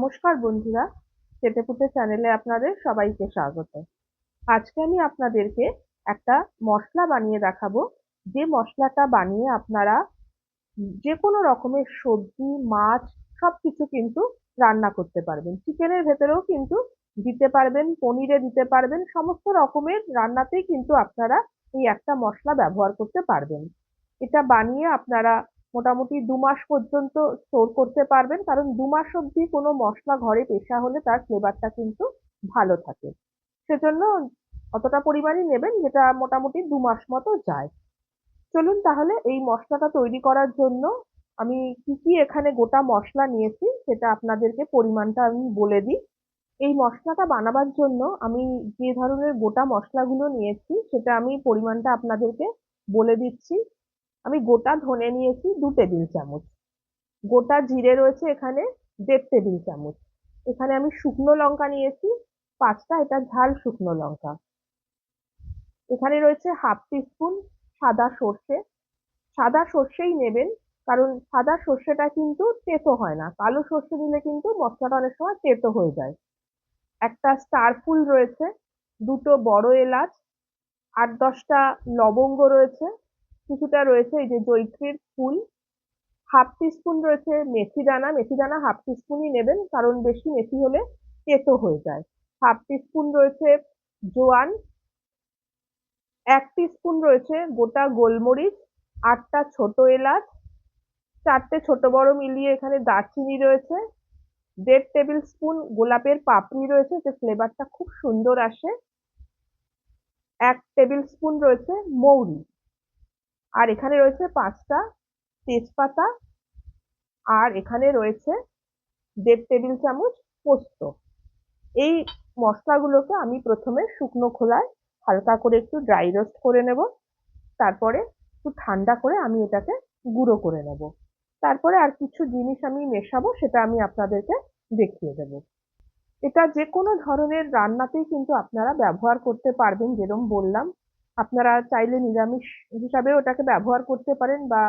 নমস্কার বন্ধুরা চেটেপুটে চ্যানেলে আপনাদের সবাইকে স্বাগত। আজকে আমি আপনাদেরকে একটা মশলা বানিয়ে দেখাবো। যে মশলাটা বানিয়ে আপনারা যে কোনো রকমের সবজি, মাছ, সবকিছু কিন্তু রান্না করতে পারবেন। চিকেনের ভেতরেও কিন্তু দিতে পারবেন, পনিরে দিতে পারবেন, সমস্ত রকমের রান্নাতেই কিন্তু আপনারা এই একটা মশলা ব্যবহার করতে পারবেন। এটা বানিয়ে আপনারা মোটামুটি দু মাস পর্যন্ত স্টোর করতে পারবেন। কারণ দু মাস অবধি কোনো মশলা ঘরে পেশা হলে তার ফ্লেভারটা কিন্তু ভালো থাকে। সেজন্য অতটা পরিমাণই নেবেন, যেটা মোটামুটি দু মাস মতো যায়। চলুন তাহলে এই মশলাটা তৈরি করার জন্য আমি কি কি এখানে গোটা মশলা নিয়েছি, সেটা আপনাদেরকে পরিমাণটা আমি বলে দিই। এই মশলাটা বানাবার জন্য আমি যে ধরনের গোটা মশলাগুলো নিয়েছি, সেটা আমি পরিমাণটা আপনাদেরকে বলে দিচ্ছি। আমি গোটা ধনে নিয়েছি দু টেবিল চামচ। গোটা জিরে রয়েছে এখানে দেড় টেবিল চামচ। এখানে আমি শুকনো লঙ্কা নিয়েছি, পাঁচটা, এটা ঝাল শুকনো লঙ্কা। এখানে রয়েছে হাফ টিস্পুন সাদা সর্ষে। সাদা সর্ষেই নেবেন, কারণ সাদা সর্ষেটা কিন্তু তেতো হয় না। কালো সর্ষে দিলে কিন্তু মশলাটা অনেক সময় তেতো হয়ে যায়। একটা স্টার ফুল রয়েছে, দুটো বড় এলাচ, আট দশটা লবঙ্গ রয়েছে কিছুটা রয়েছে এই যে জৈত্রীর ফুল। হাফ টিস্পুন রয়েছে মেথি দানা। মেথি দানা হাফ টিস্পুনই নেবেন, কারণ বেশি মেথি হলে তেতো হয়ে যায়। হাফ টিস্পুন রয়েছে জোয়ান, এক টিস্পুন রয়েছে গোটা গোলমরিচ, আটটা ছোট এলাচ, চারটে ছোট বড় মিলিয়ে এখানে দারচিনি রয়েছে, দেড় টেবিল স্পুন গোলাপের পাপড়ি রয়েছে, যে ফ্লেভারটা খুব সুন্দর আসে, এক টেবিল স্পুন রয়েছে মৌরি। আর এখানে রয়েছে পাঁচটা তেজপাতা, আর এখানে রয়েছে দেড় টেবিল চামচ পোস্ত। এই মশলাগুলোকে আমি প্রথমে শুকনো খোলায় হালকা করে একটু ড্রাই রোস্ট করে নেব, তারপরে একটু ঠান্ডা করে আমি এটাকে গুঁড়ো করে নেব। তারপরে আর কিছু জিনিস আমি মেশাবো, সেটা আমি আপনাদেরকে দেখিয়ে দেব। এটা যে কোনো ধরনের রান্নাতেই কিন্তু আপনারা ব্যবহার করতে পারবেন যেরকম বললাম আপনারা চাইলে নিরামিষ হিসাবেও ওটাকে ব্যবহার করতে পারেন বা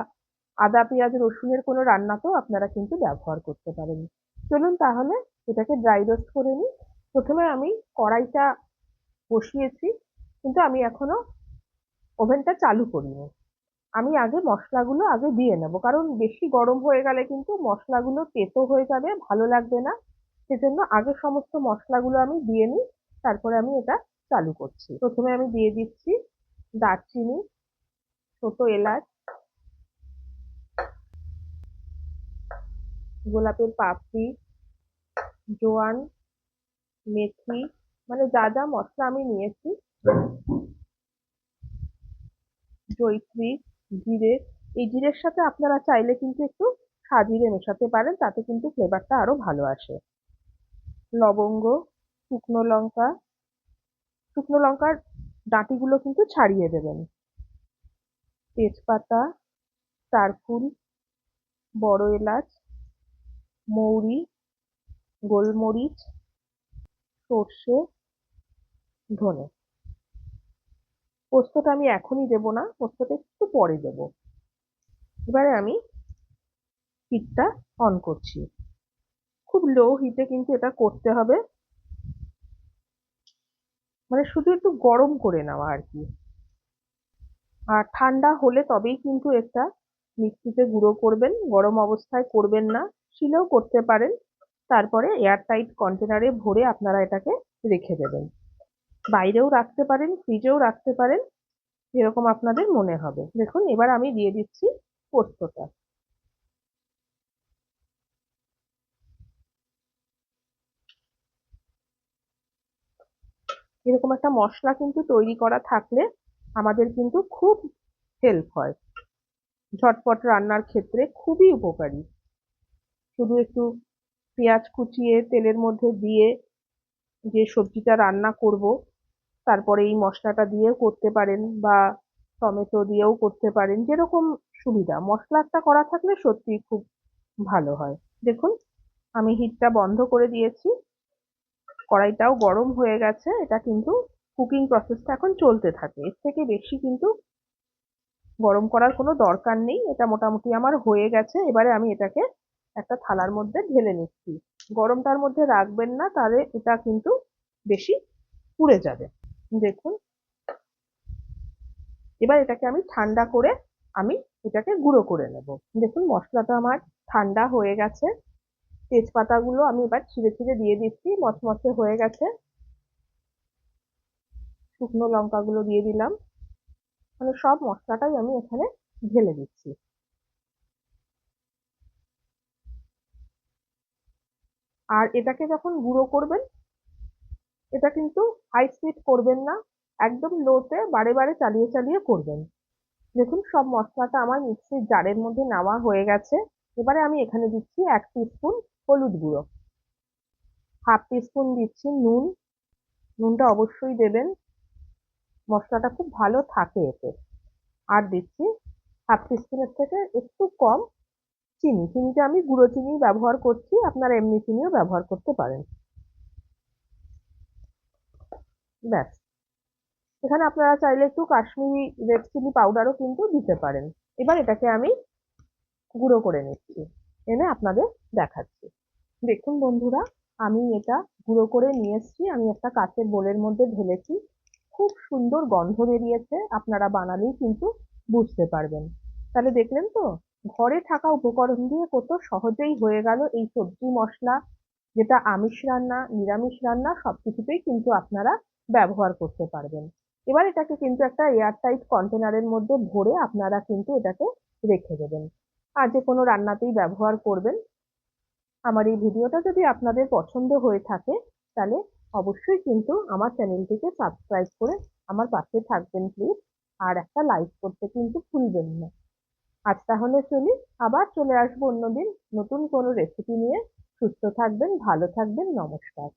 আদা, পেঁয়াজ, রসুনের কোনো রান্নাতেও আপনারা কিন্তু ব্যবহার করতে পারেন। চলুন তাহলে এটাকে ড্রাই রোস্ট করে নিই। প্রথমে আমি কড়াইটা বসিয়েছি, কিন্তু আমি এখনও ওভেনটা চালু করিনি। আমি আগে মশলাগুলো আগে দিয়ে নেব, কারণ বেশি গরম হয়ে গেলে কিন্তু মশলাগুলো তেতো হয়ে যাবে, ভালো লাগবে না। সেজন্য আগে সমস্ত মশলাগুলো আমি দিয়ে নিই, তারপরে আমি এটা চালু করছি। প্রথমে আমি দিয়ে দিচ্ছি দারচিনি, ছোট এলাচ, গোলাপের পাপড়ি, জোয়ান, মেথি মানে যা যা মশলা আমি নিয়েছি। জৈত্রী জিরে, এই জিরের সাথে আপনারা চাইলে কিন্তু একটু সাজিরে মেশাতে পারেন, তাতে কিন্তু ফ্লেভারটা আরও ভালো আসে। লবঙ্গ, শুকনো লঙ্কা, শুকনো লঙ্কার ডাঁটিগুলো কিন্তু ছাড়িয়ে দেবেন। তেজপাতা চারফুল বড় এলাচ, মৌরি, গোলমরিচ, সর্ষে, ধনে। পোস্তটা আমি এখনই দেব না, পোস্তটা একটু পরে দেব। এবারে আমি হিটটা অন করছি। খুব লো হিটে কিন্তু এটা করতে হবে। মানে শুধু একটু গরম করে নেওয়া আর কি। আর ঠান্ডা হলে তবেই কিন্তু এটা মিক্সিতে গুঁড়ো করবেন, গরম অবস্থায় করবেন না, শিলেও করতে পারেন। তারপরে এয়ারটাইট কন্টেনারে ভরে আপনারা এটাকে রেখে দেবেন। বাইরেও রাখতে পারেন ফ্রিজেও রাখতে পারেন যেরকম আপনাদের মনে হবে। দেখুন, এবার আমি দিয়ে দিচ্ছি পোস্তটা। এরকম একটা মশলা কিন্তু তৈরি করা থাকলে আমাদের কিন্তু খুব হেল্প হয়। ঝটপট রান্নার ক্ষেত্রে খুবই উপকারী। শুধু একটু পেঁয়াজ কুচিয়ে তেলের মধ্যে দিয়ে যে সবজিটা রান্না করব, তারপরে এই মশলাটা দিয়েও করতে পারেন বা টমেটো দিয়েও করতে পারেন, যেরকম সুবিধা। মশলা একটা করা থাকলে সত্যি খুব ভালো হয়। দেখুন, আমি হিটটা বন্ধ করে দিয়েছি। কড়াইটাও গরম হয়ে গেছে, এটা কিন্তু কুকিং প্রসেসটা এখন চলতে থাকে। এর থেকে বেশি কিন্তু গরম করার কোনো দরকার নেই, এটা মোটামুটি আমার হয়ে গেছে। এবারে আমি এটাকে একটা থালার মধ্যে ঢেলে নিচ্ছি। গরমটার মধ্যে রাখবেন না, তাহলে এটা কিন্তু বেশি পুড়ে যাবে। দেখুন। এবার এটাকে আমি ঠান্ডা করে আমি এটাকে গুঁড়ো করে নেব। দেখুন, মশলাটা আমার ঠান্ডা হয়ে গেছে। তেজপাতাগুলো আমি এবার ছিঁড়ে ছিঁড়ে দিয়ে দিচ্ছি, মচমচে হয়ে গেছে। শুকনো লঙ্কাগুলো দিয়ে দিলাম। মানে সব মশলাটাই আমি এখানে ঢেলে দিচ্ছি। আর এটাকে যখন গুঁড়ো করবেন, এটা কিন্তু হাই স্পিড করবেন না, একদম লোতে বারে বারে চালিয়ে চালিয়ে করবেন। দেখুন, সব মশলাটা আমার মিক্সির জারের মধ্যে নেওয়া হয়ে গেছে। এবারে আমি এখানে দিচ্ছি এক স্পুন হলুদ গুঁড়ো। হাফ স্পুন দিচ্ছি নুন। নুনটা অবশ্যই দেবেন। মশলাটা খুব ভালো থাকে এতে। আর দিচ্ছি হাফ স্পুনের থেকে একটু কম চিনি। চিনিটা আমি গুঁড়ো চিনি ব্যবহার করছি। আপনারা এমনি চিনিও ব্যবহার করতে পারেন। ব্যাস। এখানে আপনারা চাইলে একটু কাশ্মীরি রেড চিলি পাউডারও কিন্তু দিতে পারেন। এবার এটাকে আমি গুঁড়ো করে নিচ্ছি। এনে আপনাদের দেখাচ্ছি। দেখুন বন্ধুরা, আমি এটা গুঁড়ো করে নিয়ে এসছি। আমি একটা কাঁচের বোলের মধ্যে ঢেলেছি। খুব সুন্দর গন্ধ বেরিয়েছে। আপনারা বানালেই কিন্তু বুঝতে পারবেন। তাহলে দেখলেন তো, ঘরে থাকা উপকরণ দিয়ে কত সহজেই হয়ে গেল এই সবজি মশলা, যেটা আমিষ রান্না, নিরামিষ রান্না, সবকিছুতেই কিন্তু আপনারা ব্যবহার করতে পারবেন। এবার এটাকে কিন্তু একটা এয়ার টাইট কন্টেনারের মধ্যে ভরে আপনারা কিন্তু এটাকে রেখে দেবেন। আর যে কোনো রান্নাতেই ব্যবহার করবেন। আমার এই ভিডিওটা যদি আপনাদের পছন্দ হয়ে থাকে, তাহলে অবশ্যই কিন্তু আমার চ্যানেলটিকে সাবস্ক্রাইব করে আমার পাশে থাকবেন প্লিজ আর একটা লাইক করতে কিন্তু ভুলবেন না। আজ তাহলে চলি, আবার চলে আসব অন্যদিন নতুন কোনো রেসিপি নিয়ে। সুস্থ থাকবেন, ভালো থাকবেন, নমস্কার।